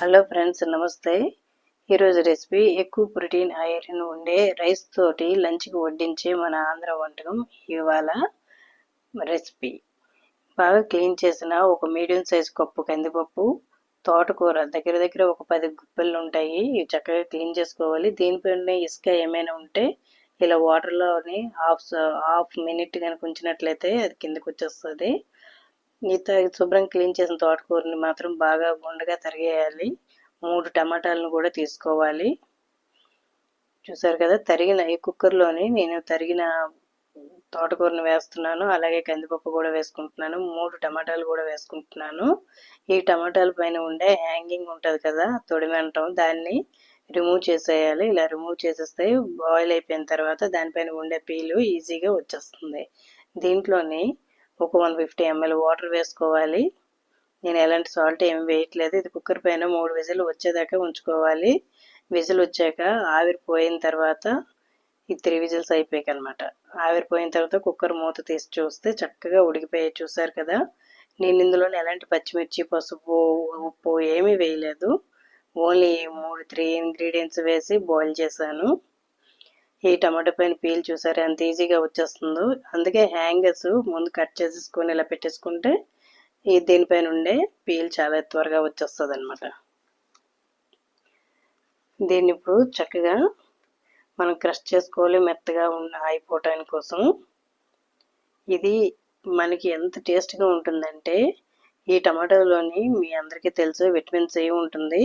Hello friends నమస్తే. ఈరోజు recipe ఎక్కువ ప్రోటీన్ ఐరన్ ఉండే రైస్ తోటి లంచ్కి వడ్డించే మన ఆంధ్ర వంటకం ఇవాళ రెసిపీ బాగా క్లీన్ చేసిన ఒక మీడియం సైజ్ కప్పు కందిపప్పు తోటకూర దగ్గర దగ్గర ఒక పది గుప్పెళ్ళు ఉంటాయి. ఇవి చక్కగా క్లీన్ చేసుకోవాలి. దీనిపైన ఇసుక ఏమైనా ఉంటే ఇలా వాటర్లోని హాఫ్ హాఫ్ మినిట్ కనుక ఉంచినట్లయితే అది కిందకు వచ్చేస్తుంది. ఈత శుభ్రం క్లీన్ చేసిన తోటకూరని మాత్రం బాగా గుండగా తరిగేయాలి. మూడు టమాటాలను కూడా తీసుకోవాలి. చూసారు కదా తరిగిన ఈ కుక్కర్లోని నేను తరిగిన తోటకూరని వేస్తున్నాను. అలాగే కందిపప్పు కూడా వేసుకుంటున్నాను. మూడు టమాటాలు కూడా వేసుకుంటున్నాను. ఈ టమాటాల పైన ఉండే హ్యాంగింగ్ ఉంటుంది కదా తొడిమి దాన్ని రిమూవ్ చేసేయాలి. ఇలా రిమూవ్ చేసేస్తే బాయిల్ అయిపోయిన తర్వాత దానిపైన ఉండే పీలు ఈజీగా వచ్చేస్తుంది. దీంట్లోని ఒక వన్ ఫిఫ్టీ ఎంఎల్ వాటర్ వేసుకోవాలి. నేను ఎలాంటి సాల్ట్ ఏమి వేయట్లేదు. ఇది కుక్కర్ పైన మూడు విజిల్ వచ్చేదాకా ఉంచుకోవాలి. విజిల్ వచ్చాక ఆవిరిపోయిన తర్వాత ఈ త్రీ విజిల్స్ అయిపోయాయి అనమాట ఆవిరిపోయిన తర్వాత కుక్కర్ మూత తీసి చూస్తే చక్కగా ఉడికిపోయి చూసారు కదా? నేను ఇందులో ఎలాంటి పచ్చిమిర్చి పసుపు ఉప్పు ఏమీ వేయలేదు. ఓన్లీ మూడు త్రీ ఇంగ్రీడియంట్స్ వేసి బాయిల్ చేశాను. ఈ టమాటో పైన పీల్ చూసారు? ఎంత ఈజీగా వచ్చేస్తుందో. అందుకే హ్యాంగర్స్ ముందు కట్ చేసేసుకొని ఇలా పెట్టేసుకుంటే ఈ దీనిపైన ఉండే పీల్ చాలా త్వరగా వచ్చేస్తుంది అనమాట దీన్ని ఇప్పుడు చక్కగా మనం క్రష్ చేసుకోవాలి మెత్తగా ఉన్న అయిపోవటాని కోసం. ఇది మనకి ఎంత టేస్ట్గా ఉంటుందంటే ఈ టమాటోలోని మీ అందరికీ తెలుసు విటమిన్ సి ఉంటుంది.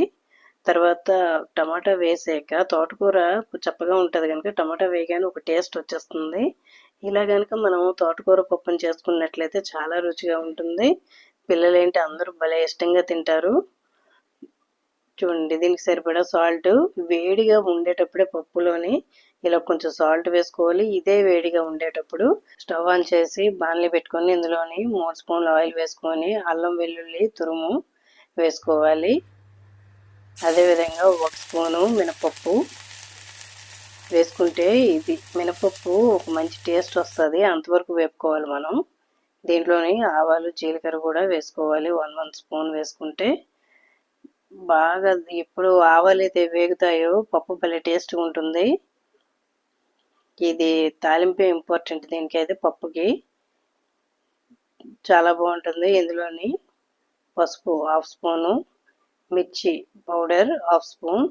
తర్వాత టమాటా వేసాక తోటకూర చప్పగా ఉంటుంది కనుక టమాటా వేయగానే ఒక టేస్ట్ వచ్చేస్తుంది. ఇలా కనుక మనం తోటకూర పప్పును చేసుకున్నట్లయితే చాలా రుచిగా ఉంటుంది. పిల్లలేంటి అందరూ భలే ఇష్టంగా తింటారు. చూడండి దీనికి సరిపడా సాల్ట్ వేడిగా ఉండేటప్పుడే పప్పులోని ఇలా కొంచెం సాల్ట్ వేసుకోవాలి. ఇదే వేడిగా ఉండేటప్పుడు స్టవ్ ఆన్ చేసి బాణలి పెట్టుకొని ఇందులోని మూడు స్పూన్లు ఆయిల్ వేసుకొని అల్లం వెల్లుల్లి తురుము వేసుకోవాలి. అదేవిధంగా ఒక స్పూను మినపప్పు వేసుకుంటే ఇది మినపప్పు ఒక మంచి టేస్ట్ వస్తుంది. అంతవరకు వేపుకోవాలి మనం. దీంట్లోని ఆవాలు జీలకర్ర కూడా వేసుకోవాలి. వన్ వన్ స్పూన్ వేసుకుంటే బాగా ఎప్పుడు ఆవాలు అయితే వేగుతాయో పప్పు భలే టేస్ట్ ఉంటుంది. ఇది తాలింపు ఇంపార్టెంట్ దీనికైతే పప్పుకి. చాలా బాగుంటుంది. ఇందులోని పసుపు హాఫ్ స్పూను మిర్చి పౌడర్ హాఫ్ స్పూన్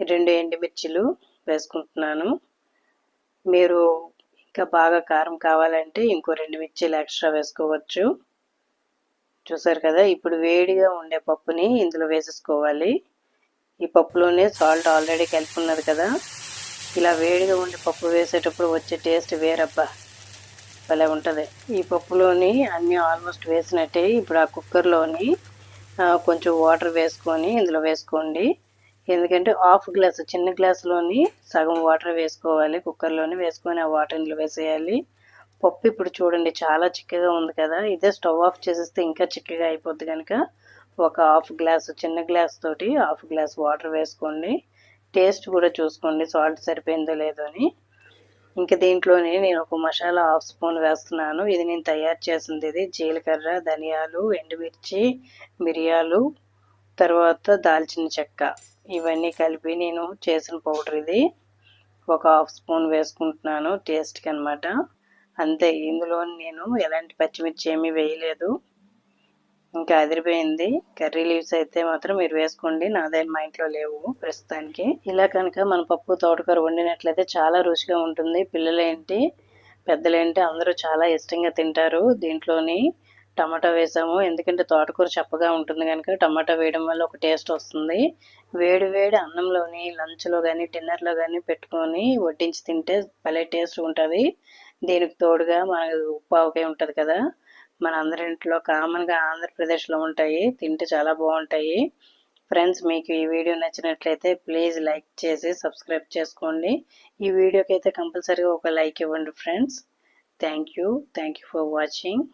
రెండు ఎండుమిర్చిలు వేసుకుంటున్నాను. మీరు ఇంకా బాగా కారం కావాలంటే ఇంకో రెండు మిర్చీలు ఎక్స్ట్రా వేసుకోవచ్చు. చూసారు కదా ఇప్పుడు వేడిగా ఉండే పప్పుని ఇందులో వేసేసుకోవాలి. ఈ పప్పులోనే సాల్ట్ ఆల్రెడీ కలిపి ఉన్నది కదా ఇలా వేడిగా ఉండే పప్పు వేసేటప్పుడు వచ్చే టేస్ట్ వేరబ్బా భలే ఉంటుంది. ఈ పప్పులోని అన్నీ ఆల్మోస్ట్ వేసినట్టే ఇప్పుడు ఆ కుక్కర్లోని కొంచెం వాటర్ వేసుకొని ఇందులో వేసుకోండి. ఎందుకంటే హాఫ్ గ్లాస్ చిన్న గ్లాసులోని సగం వాటర్ వేసుకోవాలి. కుక్కర్లోని వేసుకొని ఆ వాటర్ ఇందులో వేసేయాలి. పప్పు ఇప్పుడు చూడండి చాలా చిక్కగా ఉంది కదా. ఇదే స్టవ్ ఆఫ్ చేసేస్తే ఇంకా చిక్కగా అయిపోద్ది కనుక ఒక హాఫ్ గ్లాస్ చిన్న గ్లాస్ తోటి హాఫ్ గ్లాస్ వాటర్ వేసుకోండి. టేస్ట్ కూడా చూసుకోండి సాల్ట్ సరిపోయిందో లేదో అని. ఇంకా దీంట్లోనే నేను ఒక మసాలా హాఫ్ స్పూన్ వేస్తున్నాను. ఇది నేను తయారు చేసింది ఇది జీలకర్ర ధనియాలు ఎండుమిర్చి మిరియాలు తర్వాత దాల్చిన చెక్క. ఇవన్నీ కలిపి నేను చేసిన పౌడర్ ఇది. ఒక హాఫ్ స్పూన్ వేసుకుంటున్నాను టేస్ట్కి అనమాట అంతే ఇందులో నేను ఎలాంటి పచ్చిమిర్చి ఏమీ వేయలేదు. ఇంకా అదిరిపోయింది. కర్రీ లీవ్స్ అయితే మాత్రం మీరు వేసుకోండి. నాదే మా ఇంట్లో లేవు ప్రస్తుతానికి. ఇలా కనుక మన పప్పు తోటకూర వండినట్లయితే చాలా రుచిగా ఉంటుంది. పిల్లలేంటి పెద్దలేంటి అందరూ చాలా ఇష్టంగా తింటారు. దీంట్లోని టమాటా వేసాము. ఎందుకంటే తోటకూర చప్పగా ఉంటుంది కనుక టమాటా వేయడం వల్ల ఒక టేస్ట్ వస్తుంది. వేడి వేడి అన్నంలోని లంచ్లో కానీ డిన్నర్లో కానీ పెట్టుకొని వడ్డించి తింటే భలే టేస్ట్ ఉంటుంది. దీనికి తోడుగా మనకు ఉప్పు ఆవకాయ ఉంటుంది కదా. మన అందరి ఇంట్లో కామన్గా ఆంధ్రప్రదేశ్లో ఉంటాయి. తింటే చాలా బాగుంటాయి. ఫ్రెండ్స్ మీకు ఈ వీడియో నచ్చినట్లయితే ప్లీజ్ లైక్ చేసి సబ్స్క్రైబ్ చేసుకోండి. ఈ వీడియోకి అయితే కంపల్సరీగా ఒక లైక్ ఇవ్వండి friends. Thank you. Thank you for watching.